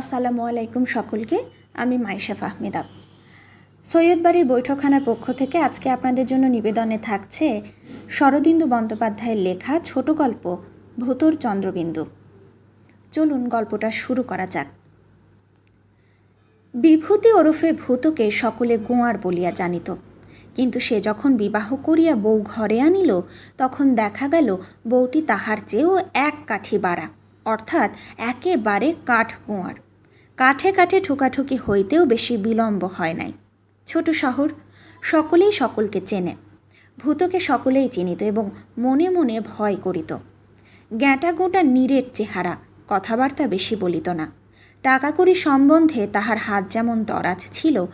আসসালামু আলাইকুম সকলকে, আমি মাইশাফ আহমেদা সৈয়দবাড়ির বৈঠকখানার পক্ষ থেকে আজকে আপনাদের জন্য নিবেদনে থাকছে শরদিন্দু বন্দ্যোপাধ্যায়ের লেখা ছোট গল্প, ভূতর চন্দ্রবিন্দু। চলুন গল্পটা শুরু করা যাক। বিভূতি ওরফে ভূতকে সকলে গোয়ার বলিয়া জানিত। কিন্তু সে যখন বিবাহ করিয়া বউ ঘরে আনিল, তখন দেখা গেল বউটি তাহার চেয়েও এক কাঠি বাড়া, অর্থাৎ একেবারে কাঠ গোয়ার। কাঠে কাঠে ঠোকাঠুকি হইতেও বেশি বিলম্ব হয় নাই। ছোট শহর, সকলেই সকলকে চেনে। ভূতকে সকলেই চিনিত এবং মনে মনে ভয় করিত। গ্যাঁটা গোটা নীরের চেহারা, কথাবার্তা বেশি বলিত না। টাকাকড়ি সম্বন্ধে তাহার হাত যেমন দরাজ ছিল,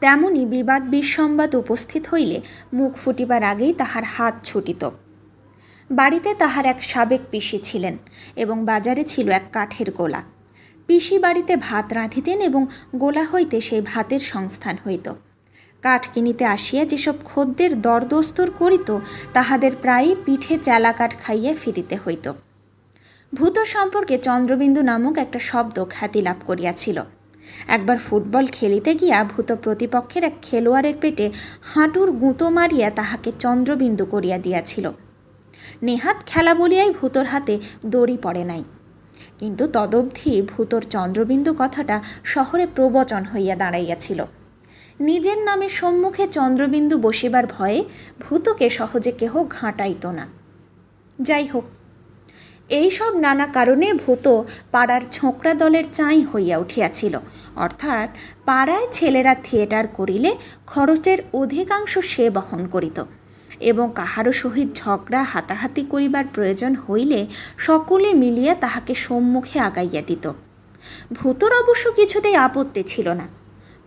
তেমনি বিবাদ বিসংবাদ উপস্থিত হইলে মুখ ফুটিবার আগেই তাহার হাত ছুটিত। বাড়িতে তাহার এক সাবেক পিসি ছিলেন এবং বাজারে ছিল এক কাঠের গোলা। পিসি বাড়িতে ভাত রাঁধিতেন এবং গোলা হইতে সেই ভাতের সংস্থান হইত। কাঠ কিনিতে আসিয়া যেসব খদ্দের দরদস্তর করিত, তাহাদের প্রায়ই পিঠে চেলা কাঠ খাইয়া ফিরিতে হইত। ভূত সম্পর্কে চন্দ্রবিন্দু নামক একটা শব্দ খ্যাতি লাভ করিয়াছিল। একবার ফুটবল খেলিতে গিয়া ভূত প্রতিপক্ষের এক খেলোয়াড়ের পেটে হাঁটুর গুঁতো মারিয়া তাহাকে চন্দ্রবিন্দু করিয়া দিয়াছিল। নেহাত খেলা বলিয়াই ভূতর হাতে দড়ি পড়ে নাই। কিন্তু তদবধি ভূতর চন্দ্রবিন্দু কথাটা শহরে প্রবচন হইয়া দাঁড়াইয়াছিল। নিজের নামে সম্মুখে চন্দ্রবিন্দু বসিবার ভয়ে ভূতকে সহজে কেহ ঘাঁটাইত না। যাই হোক এইসব নানা কারণে ভূত পাড়ার ছোঁকড়া দলের চাই হইয়া উঠিয়াছিল। অর্থাৎ পাড়ায় ছেলেরা থিয়েটার করিলে খরচের অধিকাংশ সে বহন করিত। এবং কাহারও সহিত ঝগড়া, হাতাহাতি করিবার প্রয়োজন হইলে সকলে মিলিয়া তাহাকে সম্মুখে আগাইয়া দিত। ভূতর অবশ্য কিছুতেই আপত্তি ছিল না।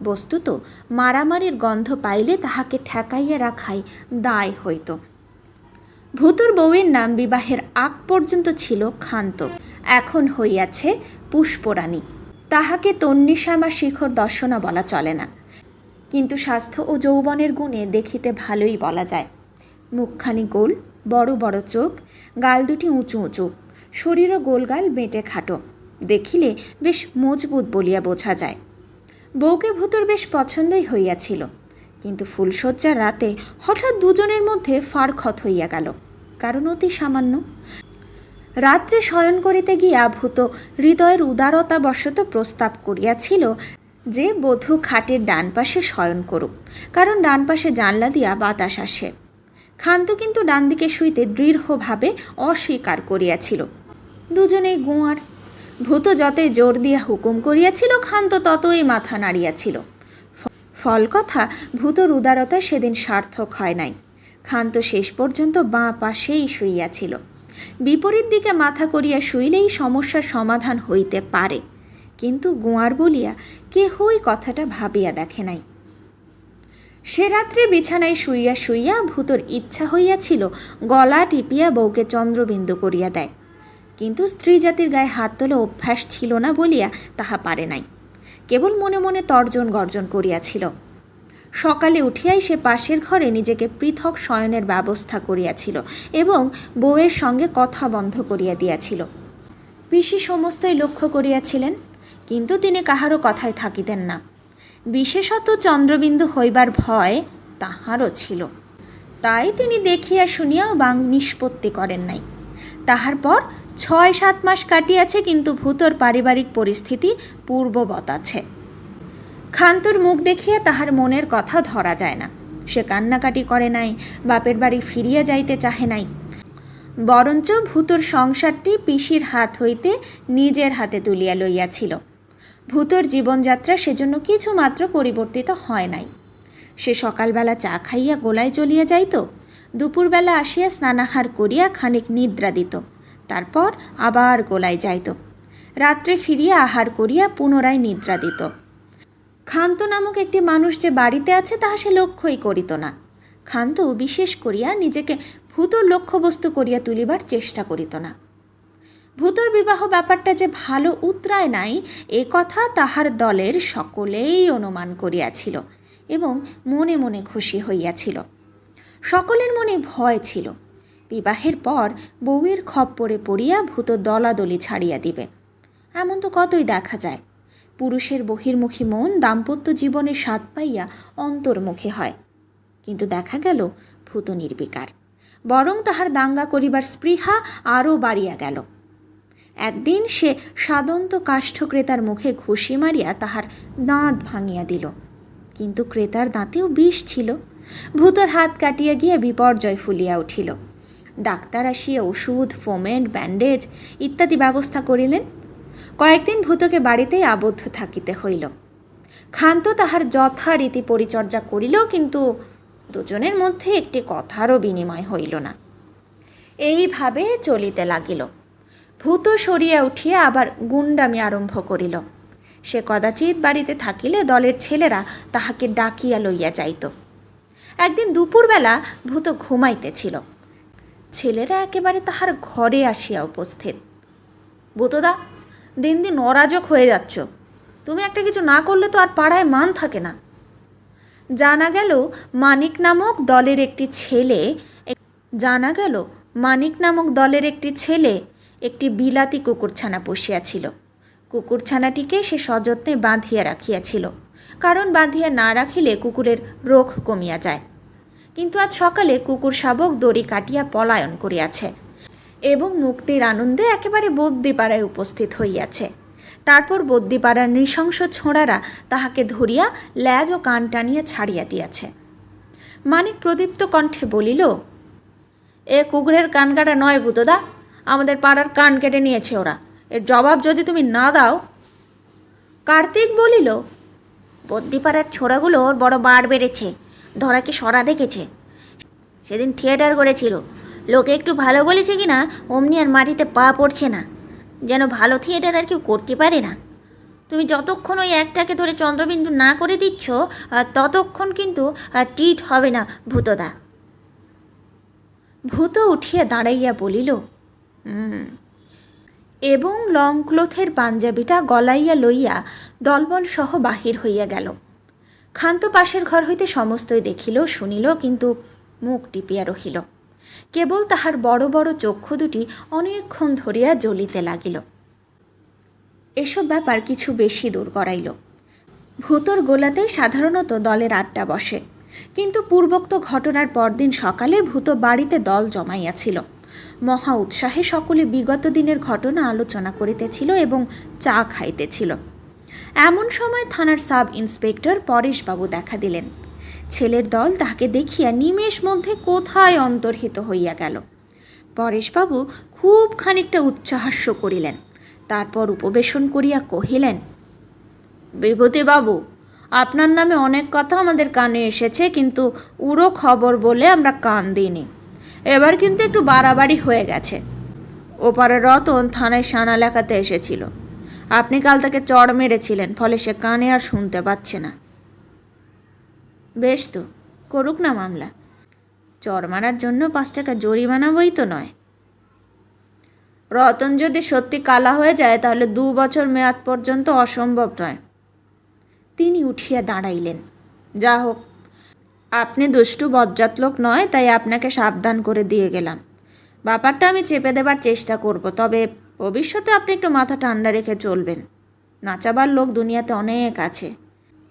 বস্তুত মারামারির গন্ধ পাইলে তাহাকে ঠেকাইয়া রাখাই দায় হইত। ভূতর বউয়ের নাম বিবাহের আগ পর্যন্ত ছিল ক্ষান্ত। এখন হইয়াছে পুষ্পরাণী। তাহাকে তন্নিশ্যামা শিখর দর্শনা বলা চলে না। কিন্তু স্বাস্থ্য ও যৌবনের গুণে দেখিতে ভালোই বলা যায়। মুখখানি গোল, বড় বড় চোখ, গাল দুটি উঁচু উঁচু, শরীরও গোলগাল বেঁটে খাটো। দেখিলে বেশ মজবুত বলিয়া বোঝা যায়। বউকে ভূতর বেশ পছন্দই হইয়াছিল, কিন্তু ফুলশয্যার রাতে হঠাৎ দুজনের মধ্যে ফারখত হইয়া গেল, কারণ অতি সামান্য। রাত্রে শয়ন করিতে গিয়া ভূত হৃদয়ের উদারতা বশত প্রস্তাব করিয়াছিল যে বধূ খাটের ডান পাশে শয়ন করুক, কারণ ডান পাশে জানলা দিয়া বাতাস আসে। খান্ত কিন্তু ডান দিকে শুইতে দৃঢ়ভাবে অস্বীকার করিয়াছিল। দুজনেই গুঁয়ার। ভূত যতই জোর দিয়া হুকুম করিয়াছিল খান্ত ততই মাথা নাড়িয়াছিল। ফল কথা, ভূতর উদারতা সেদিন সার্থক হয় নাই। খান্ত শেষ পর্যন্ত বাঁ পাশেই শুইয়াছিল। বিপরীত দিকে মাথা করিয়া শুইলেই সমস্যার সমাধান হইতে পারে। কিন্তু গোয়ার বলিয়া কেহই কথাটা ভাবিয়া দেখে নাই। সে রাত্রে বিছানায় শুইয়া শুইয়া ভূতর ইচ্ছা হইয়াছিল গলা টিপিয়া বউকে চন্দ্রবিন্দু করিয়া দেয়। কিন্তু স্ত্রী জাতির গায়ে হাত তোলে অভ্যাস ছিল না বলিয়া তাহা পারে নাই। কেবল মনে মনে তর্জন গর্জন করিয়াছিল। সকালে উঠিয়াই সে পাশের ঘরে নিজেকে পৃথক শয়নের ব্যবস্থা করিয়াছিল এবং বউয়ের সঙ্গে কথা বন্ধ করিয়া দিয়াছিল। পিসি সমস্তই লক্ষ্য করিয়াছিলেন, কিন্তু তিনি কাহারও কথায় থাকিতেন না। বিশেষত চন্দ্রবিন্দু হইবার ভয় তাহারও ছিল। তাই তিনি দেখিয়া শুনিয়াও বাং নিষ্পত্তি করেন নাই। তাহার পর ছয় সাত মাস কাটিয়াছে কিন্তু ভূতর পারিবারিক পরিস্থিতি পূর্ববৎ আছে। খান্তর মুখ দেখিয়া তাহার মনের কথা ধরা যায় না। সে কান্নাকাটি করে নাই, বাপের বাড়ি ফিরিয়া যাইতে চাহে নাই। বরঞ্চ ভূতর সংসারটি পিসির হাত হইতে নিজের হাতে তুলিয়া লইয়াছিল। ভূতর জীবনযাত্রা সেজন্য কিছু মাত্র পরিবর্তিত হয় নাই। সে সকালবেলা চা খাইয়া গোলায় চলিয়া যাইত, দুপুরবেলা আসিয়া স্নানাহার করিয়া খানিক নিদ্রা দিত, তারপর আবার গোলায় যাইত, রাত্রে ফিরিয়া আহার করিয়া পুনরায় নিদ্রা দিত। খান্ত নামক একটি মানুষ যে বাড়িতে আছে তাহা সে লক্ষ্যই করিত না। খান্ত বিশেষ করিয়া নিজেকে ভূত লক্ষ্যবস্তু করিয়া তুলিবার চেষ্টা করিত না। ভূতর বিবাহ ব্যাপারটা যে ভালো উতরায় নাই, এ কথা তাহার দলের সকলেই অনুমান করিয়াছিল এবং মনে মনে খুশি হইয়াছিল। সকলের মনে ভয় ছিল। বিবাহের পর বউয়ের খপ্পরে পড়িয়া ভূত দলাদলি ছাড়িয়া দিবে। এমন তো কতই দেখা যায়। পুরুষের বহির্মুখী মন দাম্পত্য জীবনে স্বাদ পাইয়া অন্তর্মুখী হয়। কিন্তু দেখা গেল ভূত নির্বিকার। বরং তাহার দাঙ্গা করিবার স্পৃহা আরও বাড়িয়া গেল। একদিন সে সাদন্ত কাষ্ঠ ক্রেতার মুখে ঘুষি মারিয়া তাহার দাঁত ভাঙিয়া দিল। কিন্তু ক্রেতার দাঁতেও বিষ ছিল। ভূতর হাত কাটিয়া গিয়া বিপর্যয় ফুলিয়া উঠিল। ডাক্তার আসিয়া ওষুধ ফোমেন্ট ব্যান্ডেজ ইত্যাদি ব্যবস্থা করিলেন। কয়েকদিন ভূতকে বাড়িতেই আবদ্ধ থাকিতে হইল। ক্ষান্ত তাহার যথারীতি পরিচর্যা করিল কিন্তু দুজনের মধ্যে একটি কথারও বিনিময় হইল না। এইভাবে চলিতে লাগিল। ভূত সরিয়া উঠিয়া আবার গুন্ডামি আরম্ভ করিল। সে কদাচিৎ বাড়িতে থাকিলে দলের ছেলেরা তাহাকে ডাকিয়া লইয়া যাইত। একদিন দুপুরবেলা ভূত ঘুমাইতেছিল। ছেলেরা একেবারে তাহার ঘরে আসিয়া উপস্থিত। ভূতদা, দিন দিন অরাজক হয়ে যাচ্ছ। তুমি একটা কিছু না করলে তো আর পাড়ায় মান থাকে না। জানা গেল মানিক নামক দলের একটি ছেলে জানা গেল মানিক নামক দলের একটি ছেলে একটি বিলাতি কুকুরছানা পুষিয়াছিল কুকুরছানাটিকে সে সযত্নে বাঁধিয়া রাখিয়াছিল, কারণ বাঁধিয়া না রাখিলে কুকুরের রোগ কমিয়া যায়। কিন্তু আজ সকালে কুকুর শাবক দড়ি কাটিয়া পলায়ন করিয়াছে এবং মুক্তির আনন্দে একেবারে বদ্যিপাড়ায় উপস্থিত হইয়াছে। তারপর বদ্যিপাড়ার নৃশংস ছোঁড়ারা তাহাকে ধরিয়া ল্যাজ ও কান টানিয়া ছাড়িয়া দিয়াছে। মানিক প্রদীপ্ত কণ্ঠে বলিল, এ কুকুরের কান কাটা নয় ভূতদা আমাদের পাড়ার কান কেটে নিয়েছে ওরা। এর জবাব যদি তুমি না দাও, কার্তিক বলিল বদ্যিপাড়ার ছোড়াগুলোর বড় বার বেড়েছে, ধরাকে সরা দেখেছে। সেদিন থিয়েটার করেছিল লোকে একটু ভালো বলেছে কি না অমনি আর মাটিতে পা পড়ছে না। যেন ভালো থিয়েটার আর কেউ করতে পারে না। তুমি যতক্ষণ ওই একটাকে ধরে চন্দ্রবিন্দু না করে দিচ্ছ ততক্ষণ কিন্তু টিট হবে না ভূতদা। ভূত উঠিয়া দাঁড়াইয়া বলিল। এবং লং ক্লোথের পাঞ্জাবিটা গলাইয়া লইয়া দলবল সহ বাহির হইয়া গেল। ক্ষান্ত পাশের ঘর হইতে সমস্তই দেখিল, শুনিল, কিন্তু মুখ টিপিয়া রহিল। কেবল তাহার বড় বড় চক্ষু দুটি অনেকক্ষণ ধরিয়া জ্বলিতে লাগিল। এসব ব্যাপার কিছু বেশি দূর করাইল ভূতর গোলাতেই সাধারণত দলের আড্ডা বসে, কিন্তু পূর্বোক্ত ঘটনার পরদিন সকালে ভূত বাড়িতে দল জমাইয়াছিল। মহা উৎসাহে সকলে বিগত দিনের ঘটনা আলোচনা করিতেছিল এবং চা খাইতেছিল। এমন সময় থানার সাব ইন্সপেক্টর পরেশবাবু দেখা দিলেন। ছেলের দল তাহাকে দেখিয়া নিমেষ মধ্যে কোথায় অন্তর্হিত হইয়া গেল। পরেশবাবু খুব খানিকটা উচ্চহাস্য করিলেন। তারপর উপবেশন করিয়া কহিলেন, বিভূতিবাবু, আপনার নামে অনেক কথা আমাদের কানে এসেছে, কিন্তু উড়ো খবর বলে আমরা কান দিইনি। এবার কিন্তু একটু বাড়াবাড়ি হয়ে গেছে। ওপারে রতন থানায় সানা লেখাতে এসেছিল। আপনি কাল তাকে চড় মেরেছিলেন, ফলে সে কানে আর শুনতে পাচ্ছে না। বেশ তো, করুক না মামলা। চড় মারার জন্য পাঁচ টাকা জরিমানা বই তো নয়। রতন যদি সত্যি কালা হয়ে যায়, তাহলে দু বছর মেয়াদ পর্যন্ত অসম্ভব নয়। তিনি উঠিয়া দাঁড়াইলেন। যা হোক আপনি দুষ্টু, বজ্জাত লোক নয়, তাই আপনাকে সাবধান করে দিয়ে গেলাম। ব্যাপারটা আমি চেপে দেবার চেষ্টা করব, তবে ভবিষ্যতে আপনি একটু মাথা ঠান্ডা রেখে চলবেন। নাচাবার লোক দুনিয়াতে অনেক আছে,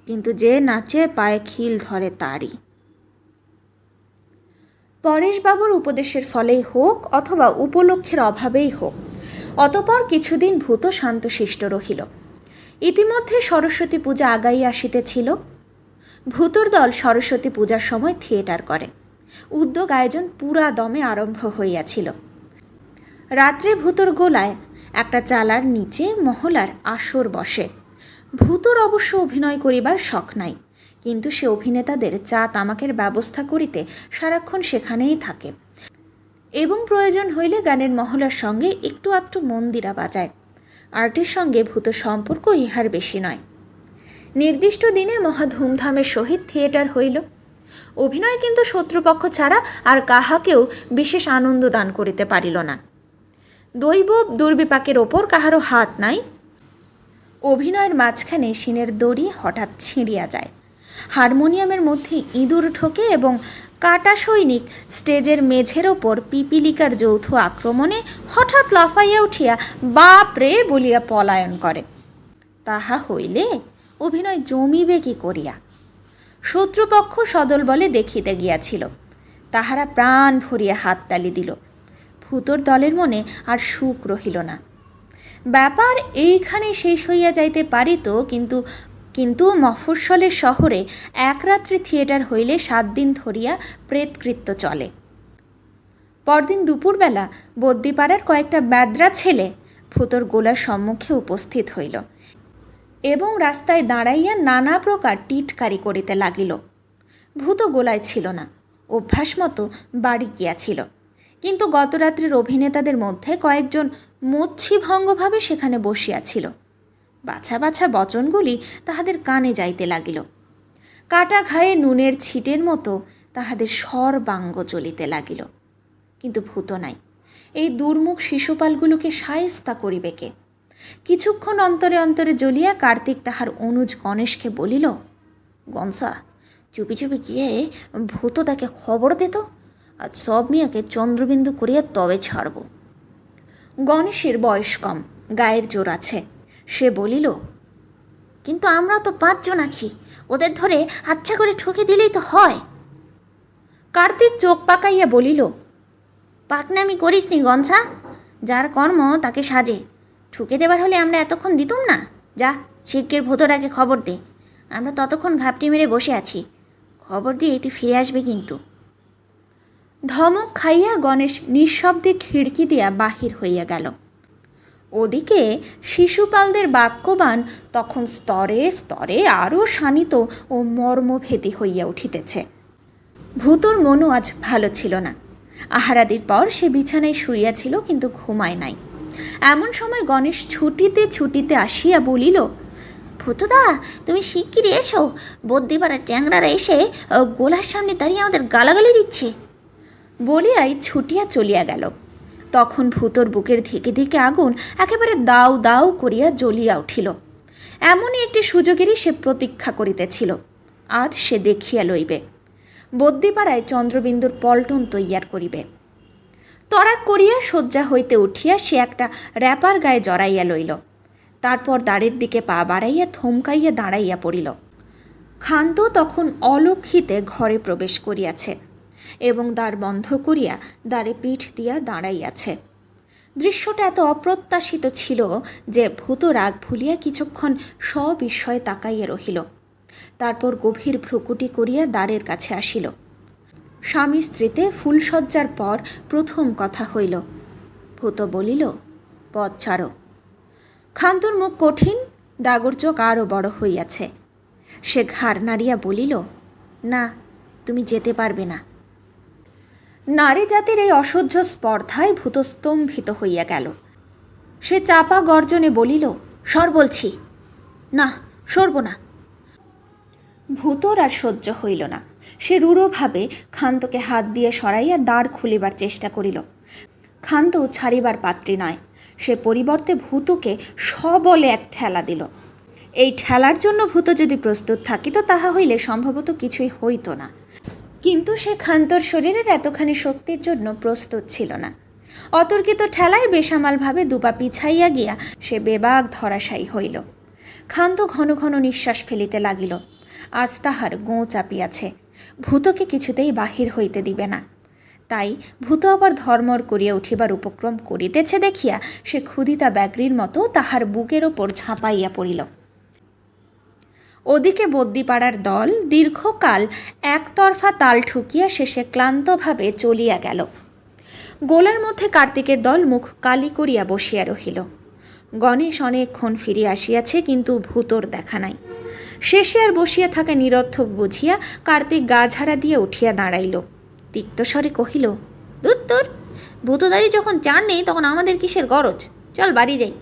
কিন্তু যে নাচে পায়ে খিল ধরে তারই। পরেশবাবুর উপদেশের ফলেই হোক অথবা উপলক্ষের অভাবেই হোক, অতপর কিছুদিন ভূত শান্তশিষ্ট রহিল। ইতিমধ্যে সরস্বতী পূজা আগাই আসিতেছিল ভূতর দল সরস্বতী পূজার সময় থিয়েটার করে। উদ্যোগ আয়োজন পুরা দমে আরম্ভ হইয়াছিল। রাত্রে ভূতর গোলায় একটা চালার নিচে মহলার আসর বসে। ভূতর অবশ্য অভিনয় করিবার শখ নাই, কিন্তু সে অভিনেতাদের চা তামাকের ব্যবস্থা করিতে সারাক্ষণ সেখানেই থাকে। এবং প্রয়োজন হইলে গানের মহলার সঙ্গে একটু আধটু মন্দিরা বাজায়। আর্টের সঙ্গে ভূত সম্পর্ক ইহার বেশি নয়। নির্দিষ্ট দিনে মহা ধুমধামের সহিত থিয়েটার হইল। অভিনয় কিন্তু শত্রুপক্ষ ছাড়া আর কাহাকেও বিশেষ আনন্দ দান করিতে পারিল না। দৈব দুর্বিপাকের ওপর কাহারও হাত নাই। অভিনয়ের মাঝখানে সিনের দড়ি হঠাৎ ছিঁড়িয়া যায়। হারমোনিয়ামের মধ্যে ইঁদুর ঠোকে এবং কাটা সৈনিক স্টেজের মেঝের ওপর পিপিলিকার যৌথ আক্রমণে হঠাৎ লাফাইয়া উঠিয়া বাপ রে বলিয়া পলায়ন করে। তাহা হইলে অভিনয় জমিবে কি করিয়া? শত্রুপক্ষ সদল বলে দেখিতে গিয়াছিল। তাহারা প্রাণ ভরিয়া হাততালি দিল। ভূতর দলের মনে আর সুখ রহিল না। ব্যাপার এইখানে শেষ হইয়া যাইতে পারিত, কিন্তু কিন্তু মফস্বলের শহরে এক রাত্রি থিয়েটার হইলে সাত দিন ধরিয়া প্রেতকৃত্য চলে। পরদিন দুপুরবেলা বদ্যিপাড়ার কয়েকটা ব্যাদ্রা ছেলে ভূতর গোলার সম্মুখে উপস্থিত হইল। এবং রাস্তায় দাঁড়াইয়া নানা প্রকার টিটকারি করিতে লাগিল। ভূত গোলায় ছিল না, অভ্যাস মতো বাড়ি গিয়াছিল। কিন্তু গতরাত্রির অভিনেতাদের মধ্যে কয়েকজন মচ্ছিভঙ্গভাবে সেখানে বসিয়াছিল। বাছা বাছা বচনগুলি তাহাদের কানে যাইতে লাগিল। কাটা ঘায়ে নুনের ছিটের মতো তাহাদের সর্বাঙ্গ চলিতে লাগিল। কিন্তু ভূত নাই। এই দুর্মুখ শিশুপালগুলোকে সায়স্তা করিবে কে? কিছুক্ষণ অন্তরে অন্তরে জ্বলিয়া কার্তিক তাহার অনুজ গণেশকে বলিল, গনসা, চুপি চুপি গিয়ে ভূত তাকে খবর দিত আর সব মিয়াকে চন্দ্রবিন্দু করিয়া তবে ছাড়ব। গণেশের বয়স কম, গায়ের জোর আছে। সে বলিল, কিন্তু আমরা তো পাঁচজন আছি, ওদের ধরে আচ্ছা করে ঠকে দিলেই তো হয়। কার্তিক চোখ পাকাইয়া বলিল, পাকনামি করিস নি গনসা, যার কর্ম তাকে সাজে। ঠুকে দেবার হলে আমরা এতক্ষণ দিতুম না? যা, শিগগির ভূতটাকে খবর দে। আমরা ততক্ষণ ঘাপটি মেরে বসে আছি। খবর দিয়ে একটু ফিরে আসবে কিন্তু। ধমক খাইয়া গণেশ নিঃশব্দে খিড়কি দিয়া বাহির হইয়া গেল। ওদিকে শিশুপালদের বাক্যবান তখন স্তরে স্তরে আরও শানিত ও মর্মভেদী হইয়া উঠিতেছে। ভূতর মনও আজ ভালো ছিল না। আহারাদির পর সে বিছানায় শুইয়াছিল কিন্তু ঘুমায় নাই। এমন সময় গণেশ ছুটিতে ছুটিতে আসিয়া বলিল, ভূতদা, তুমি শিগগিরই এসো। বদ্যিপাড়ার ট্যাংরারা এসে গোলার সামনে দাঁড়িয়ে আমাদের গালাগালি দিচ্ছে। বলিয়াই ছুটিয়া চলিয়া গেল। তখন ভূতর বুকের ধিকে ধিকে আগুন একেবারে দাউ দাউ করিয়া জ্বলিয়া উঠিল। এমনই একটি সুযোগেরই সে প্রতীক্ষা করিতেছিল। আজ সে দেখিয়া লইবে। বদ্যিপাড়ায় চন্দ্রবিন্দুর পল্টন তৈয়ার করিবে। তরাক করিয়া শয্যা হইতে উঠিয়া সে একটা র্যাপার গায়ে জড়াইয়া লইল। তারপর দ্বারের দিকে পা বাড়াইয়া থমকাইয়া দাঁড়াইয়া পড়িল। ক্ষান্ত তখন অলক্ষিতে ঘরে প্রবেশ করিয়াছে এবং দ্বার বন্ধ করিয়া দ্বারে পিঠ দিয়া দাঁড়াইয়াছে। দৃশ্যটা এত অপ্রত্যাশিত ছিল যে ভূত রাগ ভুলিয়া কিছুক্ষণ সবিস্ময়ে তাকাইয়া রহিল। তারপর গভীর ভ্রুকুটি করিয়া দ্বারের কাছে আসিল। স্বামী স্ত্রীতে ফুলসজ্জার পর প্রথম কথা হইল, ভূত বলিল, পথ ছাড়ো। খান্তর মুখ কঠিন, ডাগর চোখ আরও বড় হইয়াছে। সে ঘাড় নাড়িয়া বলিল, না, তুমি যেতে পারবে না। নারী জাতির এই অসহ্য স্পর্ধায় ভূত স্তম্ভিত হইয়া গেল। সে চাপা গর্জনে বলিল, সর বলছি। না, সরব না। ভূতর আর সহ্য হইল না। সে রূঢ়ভাবে খান্তকে হাত দিয়ে সরাইয়া দ্বার খুলিবার চেষ্টা করিল। খান্ত ছাড়িবার পাত্রী নয়। সে পরিবর্তে ভূতকে সবলে এক ঠেলা দিল। এই ঠেলার জন্য ভূত যদি প্রস্তুত থাকিত, তাহা হইলে সম্ভবত কিছুই হইত না। কিন্তু সে খান্তর শরীরের এতখানি শক্তির জন্য প্রস্তুত ছিল না। অতর্কিত ঠেলায় বেসামালভাবে দুপা পিছাইয়া গিয়া সে বেবাগ ধরাশায়ী হইল। ক্ষান্ত ঘন ঘন নিঃশ্বাস ফেলিতে লাগিল। আজ তাহার গোঁ চাপিয়াছে। ভূতকে কিছুতেই বাহির হইতে দিবে না। তাই ভূত আবার ধর্মর করিয়া উঠিবার উপক্রম করিতেছে দেখিয়া সে ক্ষুধিতা ব্যাগরির মতো তাহার বুকের ওপর ঝাঁপাইয়া পড়িল। ওদিকে বদ্যিপাড়ার দল দীর্ঘকাল একতরফা তাল ঠুকিয়া শেষে ক্লান্তভাবে চলিয়া গেল। গোলার মধ্যে কার্তিকের দল মুখ কালি করিয়া বসিয়া রহিল। গণেশ অনেকক্ষণ ফিরিয়া আসিয়াছে, কিন্তু ভূতর দেখা নাই। শেষে আর বসিয়া থাকা নিরর্থক বুঝিয়া কার্তিক গা ঝাড়া দিয়ে উঠিয়া দাঁড়াইল। তিক্তস্বরে কহিল দুত্তর ভূতদারি যখন চান নেই, তখন আমাদের কিসের গরজ? চল বাড়ি যাই।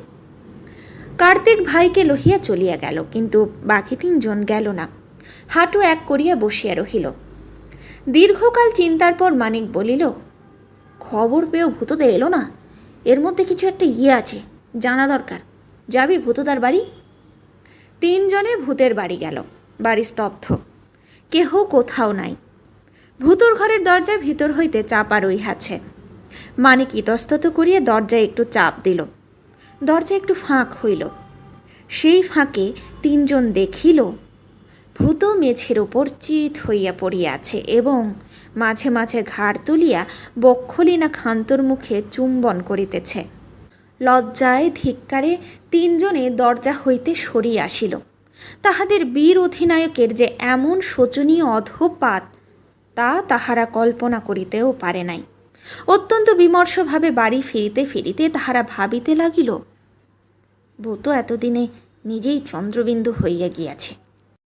কার্তিক ভাইকে লহিয়া চলিয়া গেল, কিন্তু বাকি তিনজন গেল না। হাঁটু এক করিয়া বসিয়া রহিল। দীর্ঘকাল চিন্তার পর মানিক বলিল, খবর পেয়েও ভূতদে এলো না? এর মধ্যে কিছু একটা ইয়ে আছে, জানা দরকার। যাবি ভূতদার বাড়ি? তিনজনে ভূতের বাড়ি গেল। বাড়ি স্তব্ধ। কেহ কোথাও নাই। ভূতর ঘরের দরজা ভিতর হইতে চাপা রইহাছে মানিক ইতস্তত করিয়া দরজায় একটু চাপ দিল। দরজা একটু ফাঁক হইল। সেই ফাঁকে তিনজন দেখিল, ভূত মেঝের উপর চিত হইয়া পড়িয়াছে এবং মাঝে মাঝে ঘাড় তুলিয়া বক্ষলিনা খান্তর মুখে চুম্বন করিতেছে। লজ্জায় ধিক্কারে তিনজনে দরজা হইতে সরিয়া আসিল। তাহাদের বীর অধিনায়কের যে এমন শোচনীয় অধপাত তা তাহারা কল্পনা করিতেও পারে নাই। অত্যন্ত বিমর্ষভাবে বাড়ি ফিরিতে ফিরিতে তাহারা ভাবিতে লাগিল ভূত এতদিনে নিজেই চন্দ্রবিন্দু হইয়া গিয়াছে।